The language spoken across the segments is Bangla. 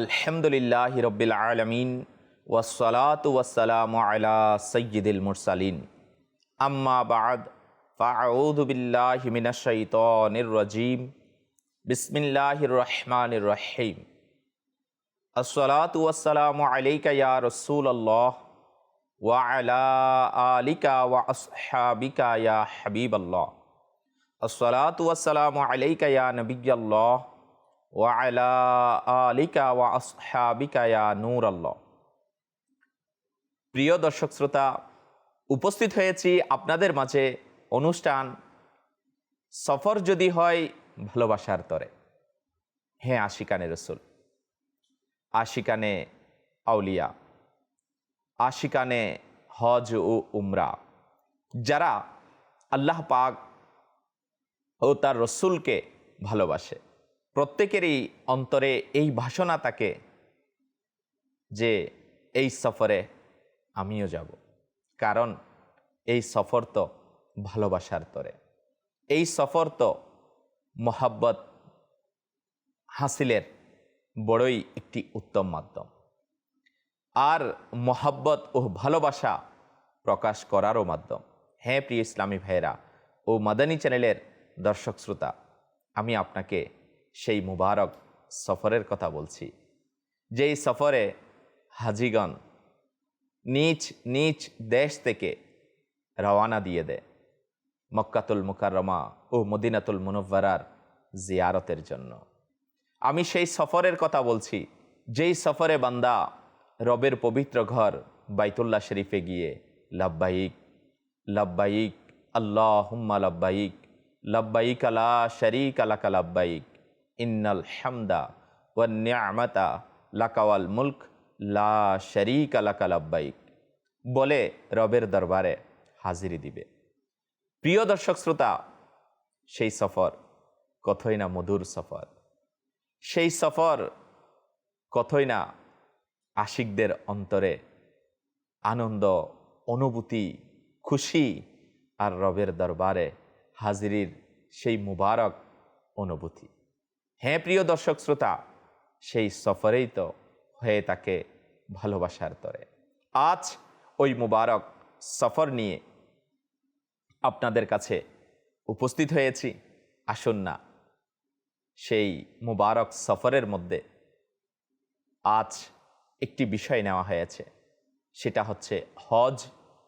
আলহামদুলিল্লাহ রবিল আলমিন ওয়াসালাত ওয়াসালাম আলা সৈয়দুল মুরসালিন। আম্মা বাদ ফাউযু বিল্লাহি মিনাশ শাইতানির রাজিম। বিসমিল্লাহির রহমানির রহিম। আসসালাতু ওয়াসসালামু আলাইকা ইয়া রাসূলুল্লাহ, ওয়া আলা আলিকা ওয়া আসহাবিকা ইয়া হাবিবাল্লাহ। আসসালাতু ওয়াসসালামু আলাইকা ইয়া নবিয়াল্লাহ আলিকা ওয়া ইয়া নূরাল্লাহ। প্রিয় দর্শক শ্রোতা, উপস্থিত হয়েছি আপনাদের মাঝে অনুষ্ঠান সফর যদি হয় ভালোবাসার তরে। হ্যাঁ আশিকানে রসুল, আশিকানে আউলিয়া, আশিকানে হজ ও উমরা। যারা আল্লাহ পাক ও তার রসুলকে ভালোবাসে প্রত্যেকেরই অন্তরে এই ভাষণা থাকে যে, এই সফরে আমিও যাব। কারণ এই সফর তো ভালোবাসার তরে। এই সফর তো মোহাব্বত হাসিলের বড়ই একটি উত্তম মাধ্যম। আর মোহাব্বত ও ভালোবাসা প্রকাশ করারও মাধ্যম। হ্যাঁ প্রিয় ইসলামী ভাইয়েরা ও মাদানী চ্যানেলের দর্শক শ্রোতা, আমি আপনাকে সেই মুবারক সফরের কথা বলছি। যেই সফরে হাজিগণ নিজ নিজ দেশ থেকে রওয়ানা দিয়ে দেয় মক্কাতুল মুকাররমা ও মদিনাতুল মুনব্বারার জিয়ারতের জন্য। আমি সেই সফরের কথা বলছি, যেই সফরে বান্দা রবের পবিত্র ঘর বাইতুল্লাহ শরীফে গিয়ে লাব্বাইক লাব্বাইক আল্লাহ হুম্মা লাব্বাইক লাব্বাইক আলা শরিক আলাকা লাব্বাইক ইন্নাল হামদা ওয়া নিয়ামাতা লাকাওয়াল মুলক, লা শরিক আলাকা লাব্বাইক। বলে রবের দরবারে হাজিরি দিবে। প্রিয় দর্শক শ্রোতা, সেই সফর কতই না মধুর সফর। সেই সফর কতই না আশিকদের অন্তরে আনন্দ, অনুভূতি, খুশি আর রবের দরবারে হাজিরির সেই মুবারক অনুভূতি। হ্যাঁ প্রিয় দর্শক শ্রোতা, সেই সফরেই তো হয়ে তাকে ভালোবাসার তরে। আজ ওই মুবারক সফর নিয়ে আপনাদের কাছে উপস্থিত হয়েছি। আসুন না, সেই মুবারক সফরের মধ্যে আজ একটি বিষয় নেওয়া হয়েছে। সেটা হচ্ছে হজ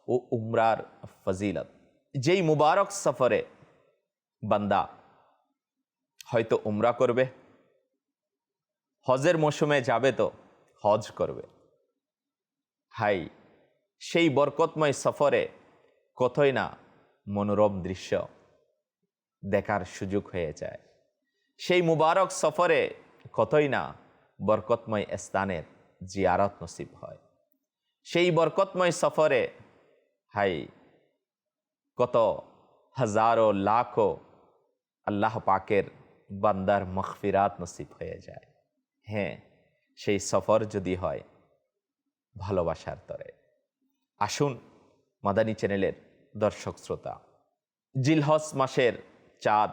ও উমরার ফজিলত। যেই মুবারক সফরে বান্দা হয়তো উমরা করবে। হজের মৌসুমে যাবে তো, হজ করবে। হাই, সেই বরকতময় সফরে কতই না মনোরম দৃশ্য দেখার সুযোগ হয়ে যায়। সেই মুবারক সফরে কতই না বরকতময় স্থানের জিয়ারত নসিব হয়। সেই বরকতময় সফরে, হাই, কত হাজারো লাখো আল্লাহ পাকের বান্দার মখফিরাত নসিব হয়ে যায়। হ্যাঁ সেই সফর যদি হয়, ভালোবাসার তরে। আসুন মাদানী চ্যানেলের দর্শক শ্রোতা জিলহস মাসের চাঁদ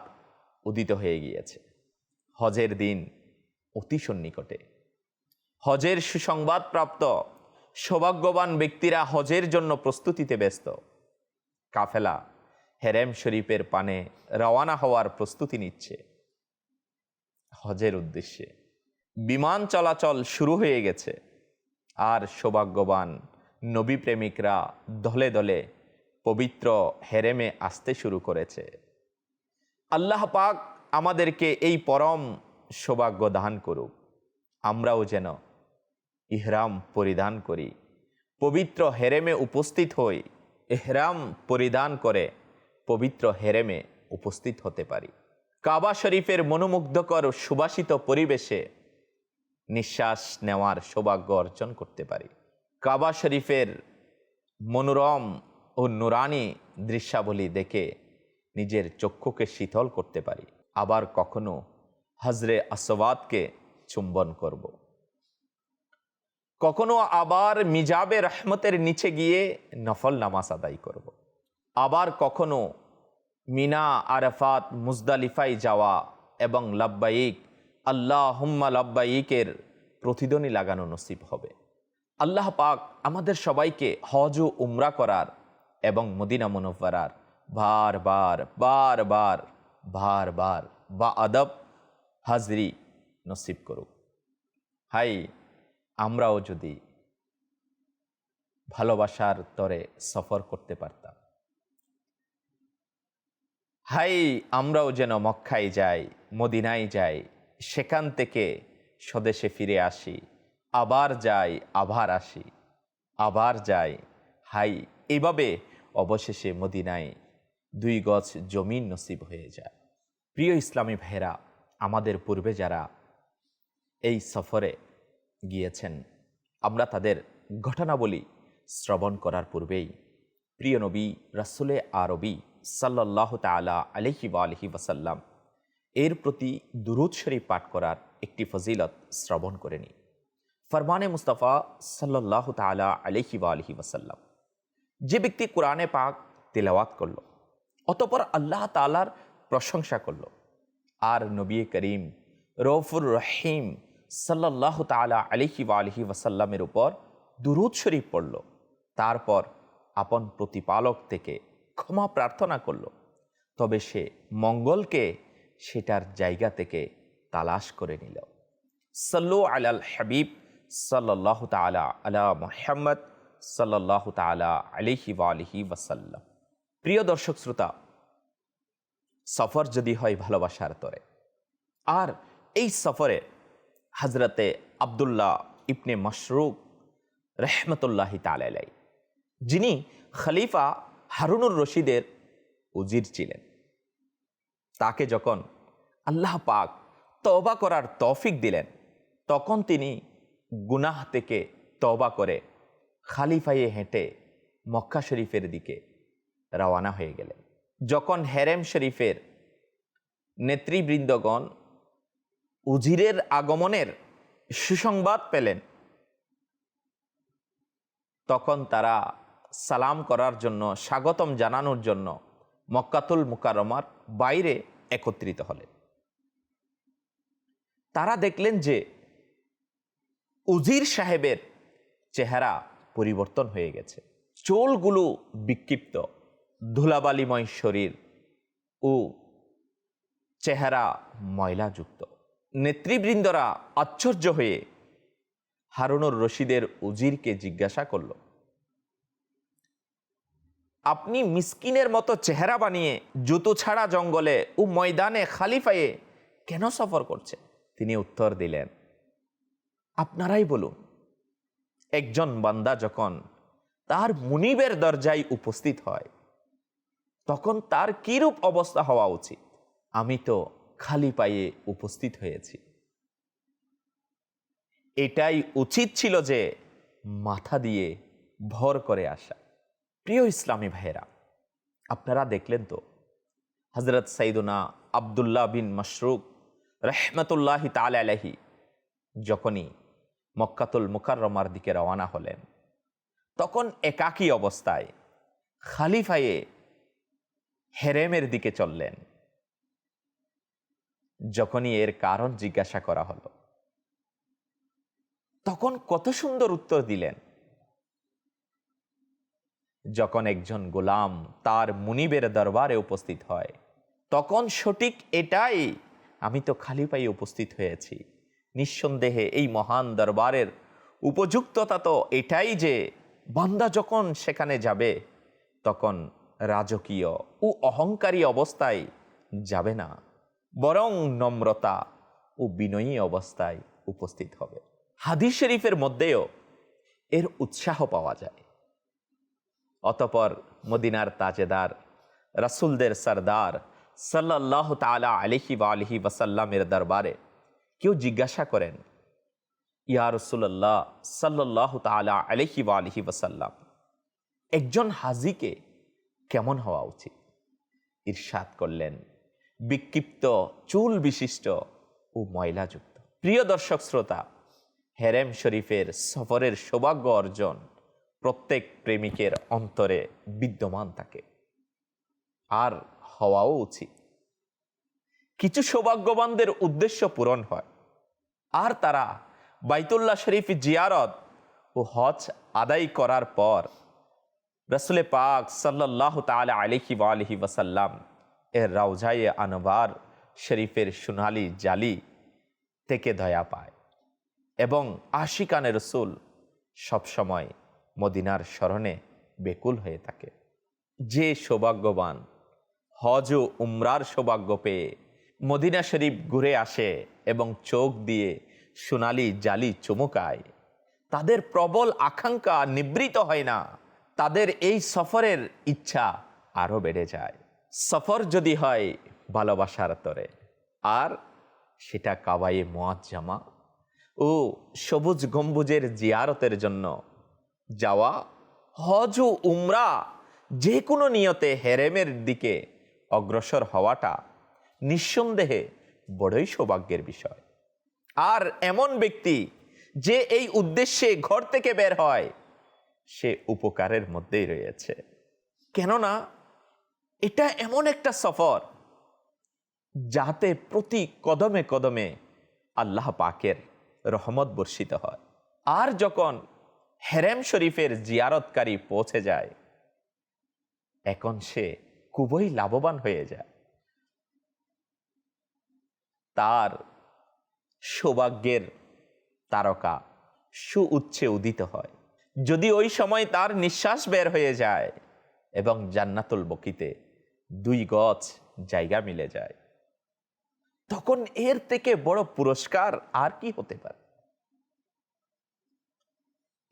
উদিত হয়ে গিয়েছে। হজের দিন অতি সন্নিকটে। হজের সুসংবাদপ্রাপ্ত, সৌভাগ্যবান ব্যক্তিরা হজের জন্য প্রস্তুতিতে ব্যস্ত। কাফেলা হেরেম শরীফের পানে রওয়ানা হওয়ার প্রস্তুতি নিচ্ছে। হজের উদ্দেশ্যে। বিমান চলাচল শুরু হয়ে গেছে। আর সৌভাগ্যবান নবী প্রেমিকরা দলে দলে পবিত্র হেরেমে আসতে শুরু করেছে। আল্লাহ পাক আমাদেরকে এই পরম সৌভাগ্য দান করুক। আমরাও যেন ইহরাম পরিধান করি। পবিত্র হেরেমে উপস্থিত হই এহরাম পরিধান করে পবিত্র হেরেমে উপস্থিত হতে পারি। কাবা শরীফের মনোমুগ্ধকর সুবাসিত পরিবেশে নিঃশ্বাস নেওয়ার সৌভাগ্য অর্জন করতে পারি কাবা শরীফের মনোরম ও নুরানি দৃশ্যাবলী দেখে নিজের চক্ষুকে শীতল করতে পারি আবার কখনো হজরে আসবাদকে চুম্বন করব। কখনো আবার মিজাবে রহমতের নিচে গিয়ে নফল নামাজ আদায় করব। আবার কখনো মিনা, আরফাত, মুজদালিফাই যাওয়া এবং লাব্বাইক আল্লাহ হুম্মা লাব্বাইকের প্রতিদ্বন্দ্বী লাগানো নসিব হবে। আল্লাহ পাক আমাদের সবাইকে হজ ও উমরা করার এবং মদিনা মুনব্বরার বার বার বার বার বার বার, বা আদব হাজরি নসিব করুক। হাই, আমরাও যদি ভালোবাসার তরে সফর করতে পারতাম। হাই, আমরাও যেন মক্কায় যাই, মদিনায় যাই, সেখান থেকে স্বদেশে ফিরে আসি, আবার যাই, আবার আসি, আবার যাই। হাই এইভাবে অবশেষে মদিনায় দুই গজ জমিন নসিব হয়ে যায়। প্রিয় ইসলামী ভাইরা আমাদের পূর্বে যারা এই সফরে গিয়েছেন, আমরা তাদের ঘটনাবলী শ্রবণ করার পূর্বেই প্রিয় নবী রাসুলে আরবি সাল্লাহ তালা আলহি আলহি ওয়াসাল্লাম এর প্রতি দুরুদ শরীফ পাঠ করার একটি ফজিলত শ্রবণ করে নিই ফরমানে মুস্তাফা সাল্লাহ তালা আলহি আলহি ওয়াসাল্লাম যে ব্যক্তি কোরআনে পাক তেলাওয়াত করল, অতপর আল্লাহ তালার প্রশংসা করল, আর নবী করিম রৌফুর রহিম সাল্লাহ তালা আলহি আলহি ওয়াসাল্লামের উপর দুরুদ শরীফ পড়ল, তারপর আপন প্রতিপালক থেকে ক্ষমা প্রার্থনা করল। তবে সে মঙ্গলকে সেটার জায়গা থেকে তালাশ করে নিল। সাল্লু আলাল হাবিব সাল্লাহ তালা আলা মোহাম্মদ সাল্লাহ তালা আলিহি আলিহি ওয়াসাল্লাম। প্রিয় দর্শক শ্রোতা, সফর যদি হয় ভালোবাসার তরে, আর এই সফরে হজরতে আবদুল্লাহ ইবনে মশরুক রহমতুল্লাহি তালাই যিনি খলিফা হারুনুর রশিদের উজির ছিলেন। তাকে যখন আল্লাহ পাক তবা করার তৌফিক দিলেন, তখন তিনি গুনাহ থেকে তবা করে খালিফাইয়ে হেঁটে মক্কা শরীফের দিকে রওয়ানা হয়ে গেলেন। যখন হেরেম শরীফের নেতৃবৃন্দগণ উজিরের আগমনের সুসংবাদ পেলেন, তখন তারা সালাম করার জন্য, স্বাগতম জানানোর জন্য মক্কাতুল মুকারমার বাইরে একত্রিত হলেন। তারা দেখলেন যে উজির সাহেবের চেহারা পরিবর্তন হয়ে গেছে। চোলগুলো বিক্ষিপ্ত, ধুলাবালিময় শরীর ও চেহারা ময়লাযুক্ত। নেতৃবৃন্দরা আশ্চর্য হয়ে হারুনুর রশিদের উজিরকে জিজ্ঞাসা করল আপনি মিসকিনের মতো চেহারা বানিয়ে জুতো ছাড়া জঙ্গলে ও ময়দানে খালি খালিফায়ে কেন সফর করছে? তিনি উত্তর দিলেন, আপনারাই বলুন, একজন বান্দা যখন তার মুনিবের দরজায় উপস্থিত হয়, তখন তার কিরূপ অবস্থা হওয়া উচিত? আমি তো খালি পায়ে উপস্থিত হয়েছি। এটাই উচিত ছিল যে মাথা দিয়ে ভর করে আসা। প্রিয় ইসলামী ভাইয়েরা, আপনারা দেখলেন তো হজরত সাইদুনা আবদুল্লাহ বিন মশরুক রহমতুল্লাহি তাল আলহি যখনই মক্কাতুল মুকাররমার দিকে রওয়ানা হলেন, তখন একাকী অবস্থায় খালিফায়ে হেরেমের দিকে চললেন। যখনই এর কারণ জিজ্ঞাসা করা হলো, তখন কত সুন্দর উত্তর দিলেন। যখন একজন গোলাম তার মুনিবের দরবারে উপস্থিত হয়, তখন সঠিক এটাই, আমি তো খালি পাই উপস্থিত হয়েছি। নিঃসন্দেহে এই মহান দরবারের উপযুক্ততা তো এটাই যে, বান্দা যখন সেখানে যাবে, তখন রাজকীয় ও অহংকারী অবস্থায় যাবে না, বরং নম্রতা ও বিনয়ী অবস্থায় উপস্থিত হবে। হাদিস শরীফের মধ্যেও এর উৎসাহ পাওয়া যায়। অতপর মদিনার তাজেদার, রাসুলদের সরদার সাল্লাহ তালা আলিহি বা আলহি ওয়াসাল্লামের দরবারে কেউ জিজ্ঞাসা করেন, ইয়া রসুল্লাহ সাল্লাহ তালা আলিহি বা আলহি ওয়াসাল্লাম, একজন হাজিকে কেমন হওয়া উচিত? ঈর্ষাদ করলেন, বিক্ষিপ্ত চুল বিশিষ্ট ও ময়লাযুক্ত। প্রিয় দর্শক শ্রোতা, হেরেম শরীফের সফরের সৌভাগ্য অর্জন প্রত্যেক প্রেমিকের অন্তরে বিদ্যমান থাকে। আর হওয়াও উচিত। কিছু সৌভাগ্যবানদের উদ্দেশ্য পূরণ হয়। আর তারা বাইতুল্লাহ শরীফ জিয়ারত ও হজ আদায় করার পর রসুলে পাক সাল্লাহ তালা আলহি আলহি ওয়াসাল্লাম এর রাউজায়ে আনবার শরীফের সোনালি জালি থেকে দয়া পায় এবং আশিকানে রসুল সবসময় মদিনার স্মরণে বেকুল হয়ে থাকে। যে সৌভাগ্যবান, হজ ও উমরার সৌভাগ্য পেয়ে মদিনা শরীফ ঘুরে আসে এবং চোখ দিয়ে সোনালি জালি চমকায় তাদের প্রবল আকাঙ্ক্ষা নিবৃত হয় না। তাদের এই সফরের ইচ্ছা আরও বেড়ে যায়। সফর যদি হয় ভালোবাসার তরে, আর সেটা কাবায়ে মোয়াজ্জামা ও সবুজ গম্বুজের জিয়ারতের জন্য যাওয়া, হজ ও উমরা যে কোনো নিয়তে হেরেমের দিকে অগ্রসর হওয়াটা নিঃসন্দেহে বড়ই সৌভাগ্যের বিষয়। আর এমন ব্যক্তি যে এই উদ্দেশ্যে ঘর থেকে বের হয়, সে উপকারের মধ্যেই রয়েছে। কেননা, এটা এমন একটা সফর যাতে প্রতি কদমে কদমে আল্লাহ পাকের রহমত বর্ষিত হয়। আর যখন হেরেম শরীফের জিয়ারতকারী পৌঁছে যায়। এখন সে খুবই লাভবান হয়ে যায়। তার সৌভাগ্যের তারকা সু উচ্ছে উদিত হয়। যদি ওই সময় তার নিঃশ্বাস বের হয়ে যায় এবং জান্নাতুল বকিতে দুই গছ জায়গা মিলে যায়, তখন এর থেকে বড় পুরস্কার আর কি হতে পারে?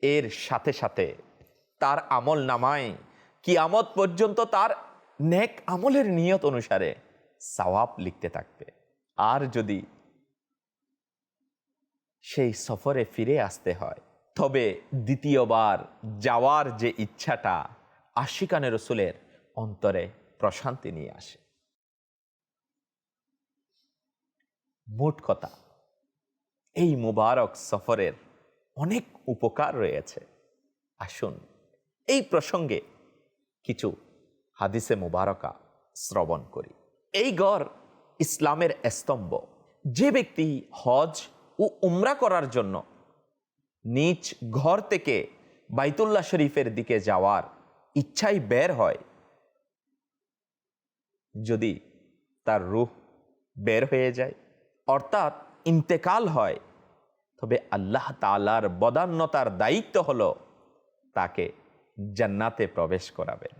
এর সাথে সাথে তার আমল নামায় কিয়ামত পর্যন্ত তার নেক আমলের নিয়ত অনুসারে সওয়াব লিখতে থাকবে। আর যদি সেই সফরে ফিরে আসতে হয়, তবে দ্বিতীয়বার যাওয়ার যে ইচ্ছাটা আশিকানে রসুলের অন্তরে প্রশান্তি নিয়ে আসে। মোট কথা, এই মুবারক সফরের অনেক উপকার রয়েছে। আসুন, এই প্রসঙ্গে কিছু হাদিসে মুবারকা শ্রবণ করি। এই গড় ইসলামের স্তম্ভ। যে ব্যক্তি হজ ও উমরা করার জন্য নিজ ঘর থেকে বাইতুল্লাহ শরীফের দিকে যাওয়ার ইচ্ছাই বের হয়, যদি তার রূহ বের হয়ে যায়, অর্থাৎ ইন্তেকাল হয় তবে আল্লাহ তালার বদান্যতার দায়িত্ব হল তাকে জান্নাতে প্রবেশ করাবেন।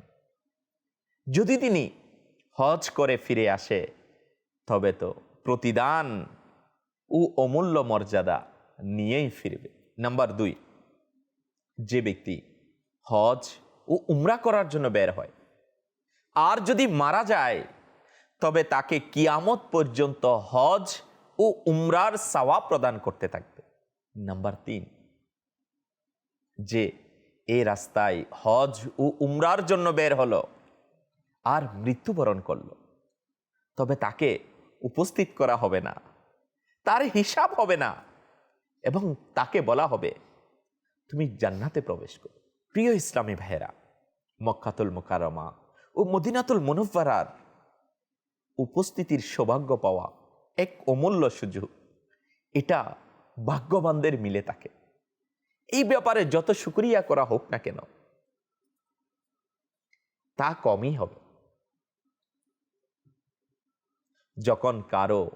যদি তিনি হজ করে ফিরে আসে, তবে তো প্রতিদান ও অমূল্য মর্যাদা নিয়েই ফিরবে। নাম্বার দুই, যে ব্যক্তি হজ ও উমরা করার জন্য বের হয়, আর যদি মারা যায়, তবে তাকে কিয়ামত পর্যন্ত হজ ও উমরার সাওয়া প্রদান করতে থাকবে। নাম্বার তিন যে এ রাস্তায় হজ ও উমরার জন্য বের হলো আর মৃত্যুবরণ করল। তবে তাকে উপস্থিত করা হবে না, তার হিসাব হবে না এবং তাকে বলা হবে, তুমি জান্নাতে প্রবেশ করো। প্রিয় ইসলামী ভাইয়েরা, মক্কাতুল মোকারমা ও মদিনাতুল মনুফারার উপস্থিতির সৌভাগ্য পাওয়া এক অমূল্য সুযোগ। এটা ভাগ্যবানদের মিলে থাকে এই ব্যাপারে যত সুক্রিয়া করা হোক না কেন, তা কমই হবে। যখন কারও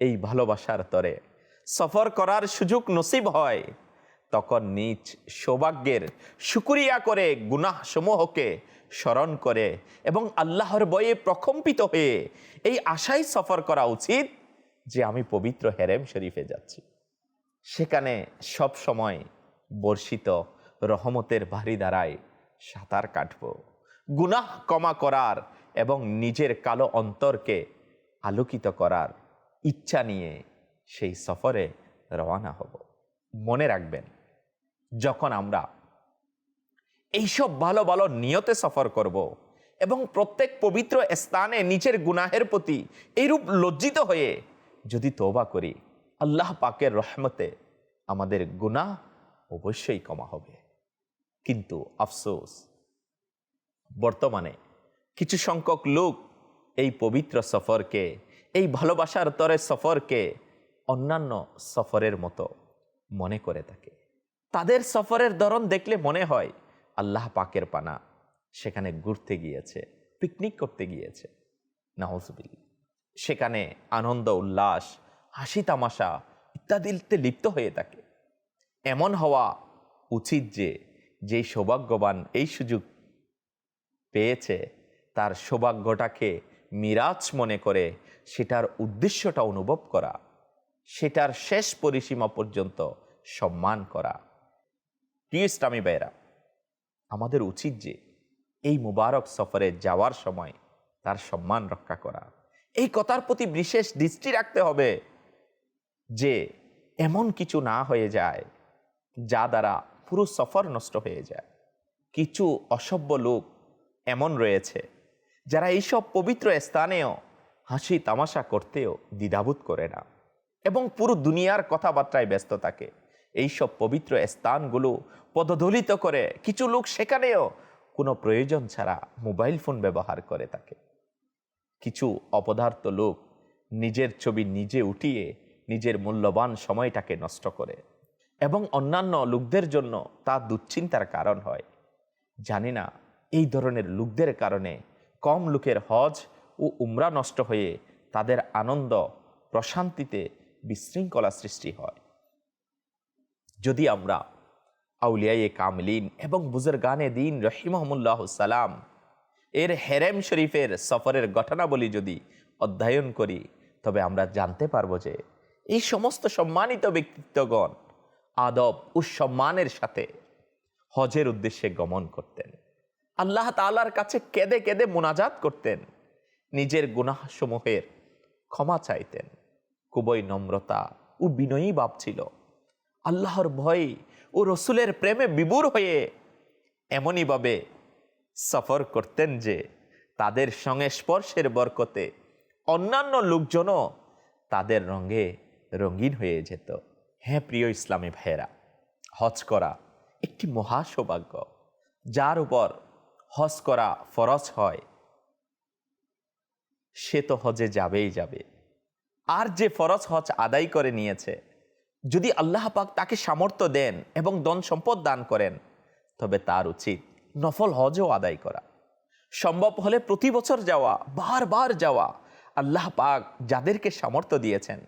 এই ভালোবাসার তরে সফর করার সুযোগ নসিব হয়, তখন নিজ সৌভাগ্যের সুক্রিয়া করে গুনাহ সমূহকে স্মরণ করে এবং আল্লাহর বয়ে প্রকম্পিত হয়ে এই আশাই সফর করা উচিত যে আমি পবিত্র হেরেম শরীফে যাচ্ছি। সেখানে সব সময় বর্ষিত রহমতের ভারী দ্বারায় সাঁতার কাটব। গুনাহ কমা করার এবং নিজের কালো অন্তরকে আলোকিত করার ইচ্ছা নিয়ে সেই সফরে রওয়ানা হব। মনে রাখবেন, যখন আমরা এইসব ভালো ভালো নিয়তে সফর করব এবং প্রত্যেক পবিত্র স্থানে নিচের গুনাহের প্রতি এইরূপ লজ্জিত হয়ে যদি তোবা করি, আল্লাহ পাকের রহমতে আমাদের গুনাহ অবশ্যই কমা হবে। কিন্তু আফসোস, বর্তমানে কিছু সংখ্যক লোক এই পবিত্র সফরকে, এই ভালোবাসার তরে সফরকে অন্যান্য সফরের মতো মনে করে থাকে। তাদের সফরের ধরন দেখলে মনে হয় আল্লাহ পাকের পানা সেখানে ঘুরতে গিয়েছে পিকনিক করতে গিয়েছে। নাহজবিল সেখানে আনন্দ, উল্লাস, হাসি, তামাশা ইত্যাদিতে লিপ্ত হয়ে থাকে। এমন হওয়া উচিত যে, যেই সৌভাগ্যবান এই সুযোগ পেয়েছে, তার সৌভাগ্যটাকে মিরাজ মনে করে সেটার উদ্দেশ্যটা অনুভব করা, সেটার শেষ পরিসীমা পর্যন্ত সম্মান করা। প্রিয় ইসলামী ভাইরা আমাদের উচিত যে, এই মুবারক সফরে যাওয়ার সময় তার সম্মান রক্ষা করা। এই কথার প্রতি বিশেষ দৃষ্টি রাখতে হবে যে এমন কিছু না হয়ে যায় যা দ্বারা পুরো সফর নষ্ট হয়ে যায়। কিছু অসভ্য লোক এমন রয়েছে যারা এইসব পবিত্র স্থানেও হাসি তামাশা করতেও দ্বিধাবোধ করে না এবং পুরো দুনিয়ার কথাবার্তায় ব্যস্ত থাকে। এইসব পবিত্র স্থানগুলো পদদলিত করে কিছু লোক সেখানেও কোনো প্রয়োজন ছাড়া মোবাইল ফোন ব্যবহার করে থাকে। কিছু অপদার্থ লোক নিজের ছবি নিজে উঠিয়ে নিজের মূল্যবান সময়টাকে নষ্ট করে এবং অন্যান্য লোকদের জন্য তা দুশ্চিন্তার কারণ হয়। জানি না, এই ধরনের লোকদের কারণে কম লোকের হজ ও উমরা নষ্ট হয়ে তাদের আনন্দ প্রশান্তিতে বিশৃঙ্খলা সৃষ্টি হয়। যদি আমরা আউলিয়ায়ে কামলিন এবং বুজুর্গানে দিন রহিমহমুল্লাহ সালাম এর হেরেম শরীফের সফরের ঘটনাবলী যদি অধ্যয়ন করি, তবে আমরা জানতে পারব যে এই সমস্ত সম্মানিত ব্যক্তিত্বগণ আদব ও সম্মানের সাথে হজের উদ্দেশ্যে গমন করতেন। আল্লাহ তালার কাছে কেঁদে কেঁদে মোনাজাত করতেন। নিজের গুনাহসমূহের ক্ষমা চাইতেন। খুবই নম্রতা ও বিনয়ী ভাব ছিল। আল্লাহর ভয় ও রসুলের প্রেমে বিবুর হয়ে এমনইভাবে সফর করতেন যে তাদের সঙ্গে স্পর্শের বরকতে অন্যান্য লোকজনও তাদের রঙে রঙিন হয়ে যেত। হ্যাঁ প্রিয় ইসলামী ভাইয়েরা, হজ করা একটি মহা সৌভাগ্য যার উপর হজ করা ফরজ হয়, সে তো হজে যাবেই যাবে। আর যে ফরজ হজ আদায় করে নিয়েছে, যদি আল্লাহ পাক তাকে সামর্থ্য দেন এবং ধন সম্পদ দান করেন, তবে তার উচিত নফল হজও আদায় করা। সম্ভব হলে প্রতি বছর যাওয়া, বারবার যাওয়া আল্লাহ পাক যাদেরকে সামর্থ্য দিয়েছেন,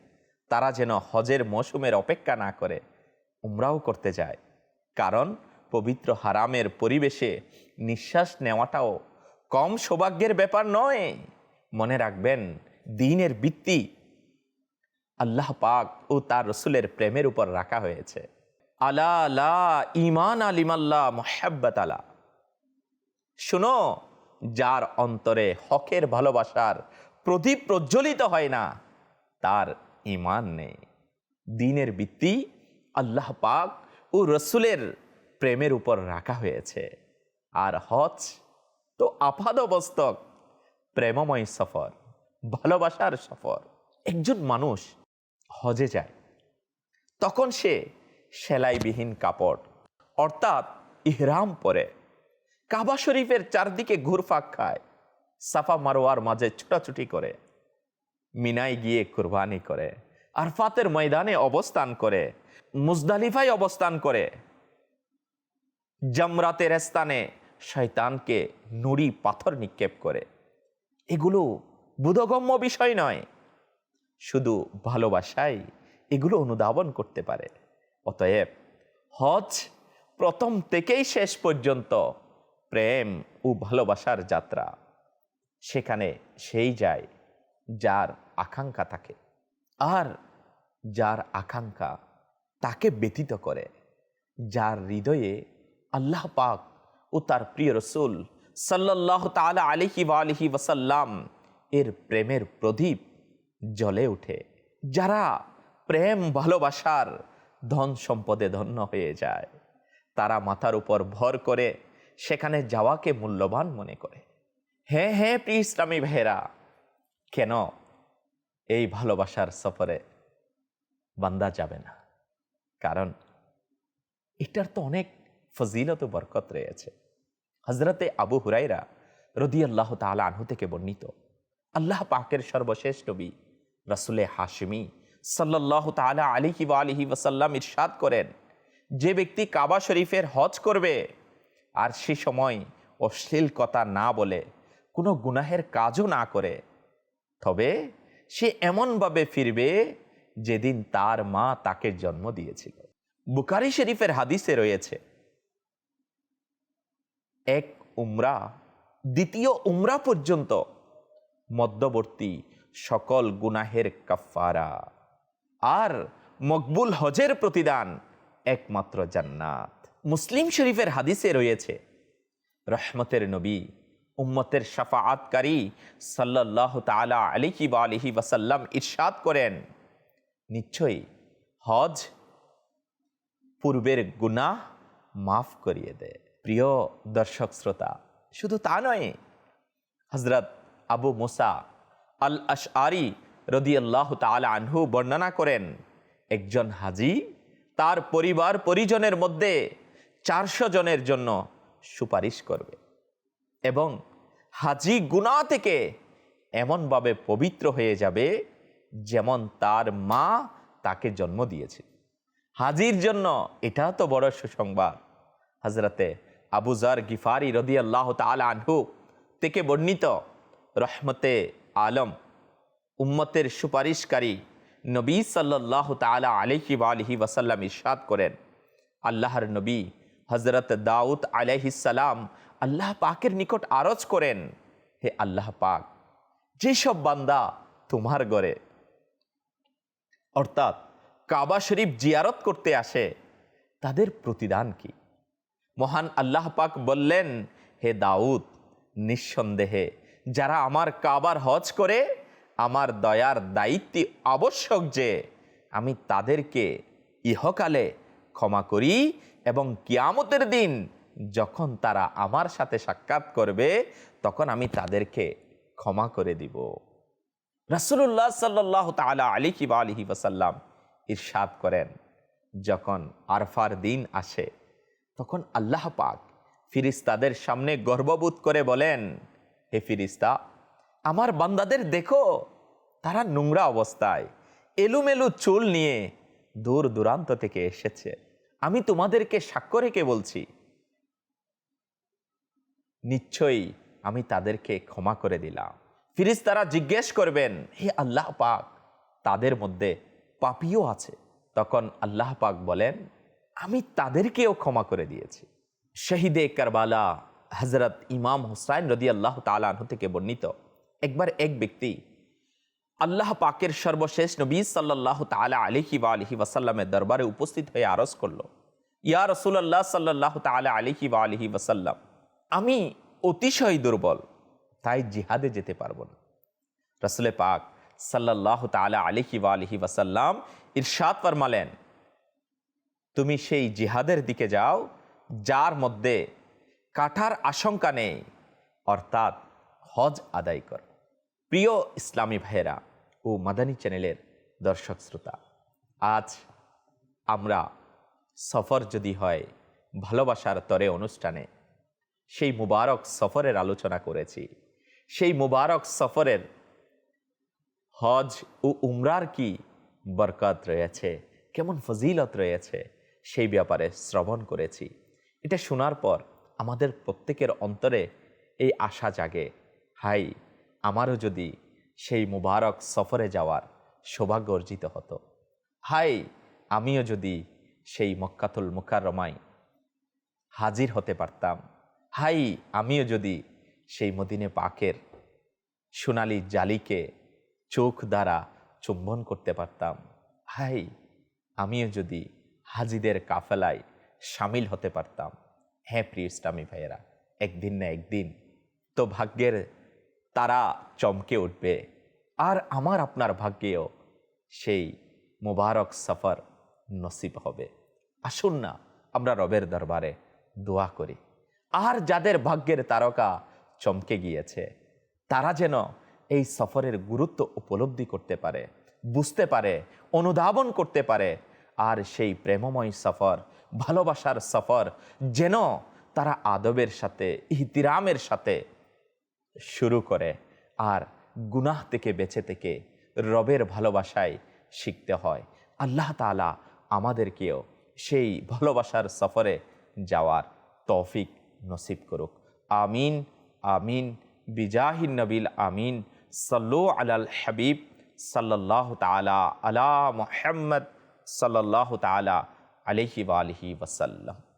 তারা যেন হজের মৌসুমের অপেক্ষা না করে, উমরাও করতে যায়। কারণ পবিত্র হারামের পরিবেশে নিঃশ্বাস নেওয়াটাও কম সৌভাগ্যের ব্যাপার নয়। মনে রাখবেন, দিনের ভিত্তি আল্লাহ পাক ও তার রসুলের প্রেমের উপর রাখা হয়েছে। আলা লা ইমান আলিমাল্লাহ মোহাব্বত আলা শুনো, যার অন্তরে হকের ভালোবাসার প্রদীপ প্রজ্বলিত হয় না, তার ইমান নেই। দিনের ভিত্তি আল্লাহ পাক ও রসুলের প্রেমের উপর রাখা হয়েছে। আর হজ তো আপাদবস্তক প্রেমময় সফর, ভালোবাসার সফর। একজন মানুষ হজে যায়, তখন সে সেলাইবিহীন কাপড়, অর্থাৎ ইহরাম পরে কাবা শরীফের চারদিকে ঘুরফাক খায়, সাফা মারোয়ার মাঝে ছুটাছুটি করে, মিনায় গিয়ে কুরবানি করে, আরফাতের ময়দানে অবস্থান করে, মুজদালিফায় অবস্থান করে। জামরাতের স্থানে শয়তানকে নুড়ি পাথর নিক্ষেপ করে। এগুলো বোধগম্য বিষয় নয়, শুধু ভালোবাসাই এগুলো অনুধাবন করতে পারে। অতএব হজ প্রথম থেকেই শেষ পর্যন্ত প্রেম ও ভালোবাসার যাত্রা। সেখানে সেই যায় যার আকাঙ্ক্ষা থাকে। আর যার আকাঙ্ক্ষা তাকে ব্যতীত করে, যার হৃদয়ে আল্লাহ পাক ও তার প্রিয় রসুল সাল্লাহ তালা আলিহি আলিহি ওয়াসাল্লাম এর প্রেমের প্রদীপ জ্বলে ওঠে, যারা প্রেম, ভালোবাসার ধন সম্পদে ধন্য হয়ে যায়। তারা মাথার উপর ভর করে সেখানে যাওয়াকে মূল্যবান মনে করে। হ্যাঁ হ্যাঁ প্রিয় ইসলামী ভাইয়েরা! কেন এই ভালোবাসার সফরে বান্দা যাবে না? কারণ এটার তো অনেক ফজিলত বরকত রয়েছে। হজরতে আবু হুরাইরা রদি আল্লাহ তালা আনহু থেকে বর্ণিত, আল্লাহ পাকের সর্বশেষ নবী রসুলে হাশমি সাল্লাহ তালা আলিহি বা আলিহি ওয়াসাল্লাম ইরশাদ করেন, যে ব্যক্তি কাবা শরীফের হজ করবে আর সে সময় অশ্লীল কথা না বলে, কোনো গুনাহের কাজও না করে। তবে সে এমনভাবে ফিরবে যেদিন তার মা তাকে জন্ম দিয়েছিল। বুকারি শরীফের হাদিসে রয়েছে, এক উমরা, দ্বিতীয় উমরা পর্যন্ত মধ্যবর্তী সকল গুনাহের কাফারা আর মকবুল হজের প্রতিদান একমাত্র জান্নাত। মুসলিম শরীফের হাদিসে রয়েছে, রহমতের নবী, উম্মতের শাফাআতকারী সাল্লাল্লাহু তাআলা আলিহি বা আলিহি ওয়াসাল্লাম ইরশাদ করেন, নিশ্চয়ই হজ পূর্বের গুনাহ মাফ করিয়ে দেয়। প্রিয় দর্শক শ্রোতা, শুধু তা নয় হজরত আবু মুসা আল আশআরি রদিয়াল্লাহ তাআলা আনহু বর্ণনা করেন, একজন হাজি তার পরিবার পরিজনের মধ্যে চারশো জনের জন্য সুপারিশ করবে। এবং হাজি গুনাহ থেকে এমনভাবে পবিত্র হয়ে যাবে যেমন তার মা তাকে জন্ম দিয়েছে। হাজির জন্য এটা তো বড় সুসংবাদ। হাজরাতে আবুজার গিফারি রদি আল্লাহ আনহু থেকে বর্ণিত রহমতে আলম, উম্মতের সুপারিশকারী নবী সাল্লাহ তালা আলহি আলহি ওয়াসাল্লাম ইরশাদ করেন, আল্লাহর নবী হজরত দাউদ আলাইহিসালাম আল্লাহ পাকের নিকট আরজ করেন, হে আল্লাহ পাক, যেসব বান্দা তোমার গড়ে, অর্থাৎ কাবা শরীফ জিয়ারত করতে আসে, তাদের প্রতিদান কি? মহান আল্লাহ পাক বললেন, হে দাউদ, নিঃসন্দেহে যারা আমার কাবার হজ করে, আমার দয়ার দায়িত্ব আবশ্যক যে, আমি তাদেরকে ইহকালে ক্ষমা করি এবং কিয়ামতের দিন যখন তারা আমার সাথে সাক্ষাৎ করবে, তখন আমি তাদেরকে ক্ষমা করে দিব। রাসুল্লাহ সাল্লাহ তালা আলিহি বা আলিহি ওসাল্লাম ইরশাদ করেন, যখন আরফার দিন আসে, তখন আল্লাহ পাক ফিরিস্তাদের সামনে গর্ববোধ করে বলেন, হে ফিরিস্তা, আমার বান্দাদের দেখো, তারা নোংরা অবস্থায়, এলুমেলু চুল নিয়ে দূর দূরান্ত থেকে এসেছে। আমি তোমাদেরকে সাক্ষ্য রেখে বলছি। নিশ্চয়ই আমি তাদেরকে ক্ষমা করে দিলাম। ফিরিস্তারা জিজ্ঞেস করবেন, হে আল্লাহ পাক, তাদের মধ্যে পাপিও আছে? তখন আল্লাহ পাক বলেন, আমি তাদেরকেও ক্ষমা করে দিয়েছি। শহীদে কারবালা হজরত ইমাম হুসাইন রদি আল্লাহ তালাহ থেকে বর্ণিত একবার এক ব্যক্তি আল্লাহ পাকের সর্বশেষ নবী সাল্লাহ তালা আলিহি বা আলহি ওয়াসাল্লামের দরবারে উপস্থিত হয়ে আরজ করল, ইয়া রসুল্লাহ সাল্লাহ তালা আলিহি বা আলহি ওয়াসাল্লাম, আমি অতিশয় দুর্বল, তাই জিহাদে যেতে পারব না। রসুলে পাক সাল্লাহ তালা আলিহি বা আলহি ওয়াসাল্লাম ইরশাদ ফরমালেন, তুমি সেই জিহাদের দিকে যাও, যার মধ্যে কাঠার আশঙ্কা নেই, অর্থাৎ হজ আদায় কর। প্রিয় ইসলামী ভাইয়েরা ও মাদানী চ্যানেলের দর্শক শ্রোতা। আজ আমরা সফর যদি হয় ভালোবাসার তরে অনুষ্ঠানে, সেই মুবারক সফরের আলোচনা করেছি। সেই মুবারক সফরের হজ ও উমরার কি বরকত রয়েছে, কেমন ফজিলত রয়েছে, সেই ব্যাপারে শ্রবণ করেছি। এটা শোনার পর আমাদের প্রত্যেকের অন্তরে এই আশা জাগে, হাই, আমারও যদি সেই মুবারক সফরে যাওয়ার সৌভাগ্য অর্জিত হতো। হাই, আমিও যদি সেই মক্কাতুল মুকাররমাই হাজির হতে পারতাম। হাই, আমিও যদি সেই মদিনে পাকের সোনালি জালিকে চোখ দ্বারা চুম্বন করতে পারতাম। হাই, আমিও যদি হাজিদের কাফেলায় সামিল হতে পারতাম। হ্যাঁ প্রিয় ইসলামী ভাইয়েরা, একদিন না একদিন তো ভাগ্যের তারা চমকে উঠবে। আর আমার আপনার ভাগ্যেও সেই মুবারক সফর নসিব হবে। আসুন না, আমরা রবের দরবারে দোয়া করি। আর যাদের ভাগ্যের তারকা চমকে গিয়েছে, তারা যেন এই সফরের গুরুত্ব উপলব্ধি করতে পারে, বুঝতে পারে, অনুধাবন করতে পারে। আর সেই প্রেমময় সফর, ভালোবাসার সফর যেন তারা আদবের সাথে, ইহতিরামের সাথে শুরু করে আর গুনাহ থেকে বেঁচে থেকে রবের ভালোবাসায় শিখতে হয়। আল্লাহ তালা আমাদেরকেও সেই ভালোবাসার সফরে যাওয়ার তৌফিক নসিব করুক। আমিন আমিন, বিজাহিন নবিল আমিন। সাল্লু আলাল হাবিব সাল্লাহ তালা আলা মোহাম্মদ সাল্লাহ তালা আলহি আলহি ওয়াসাল্লাম।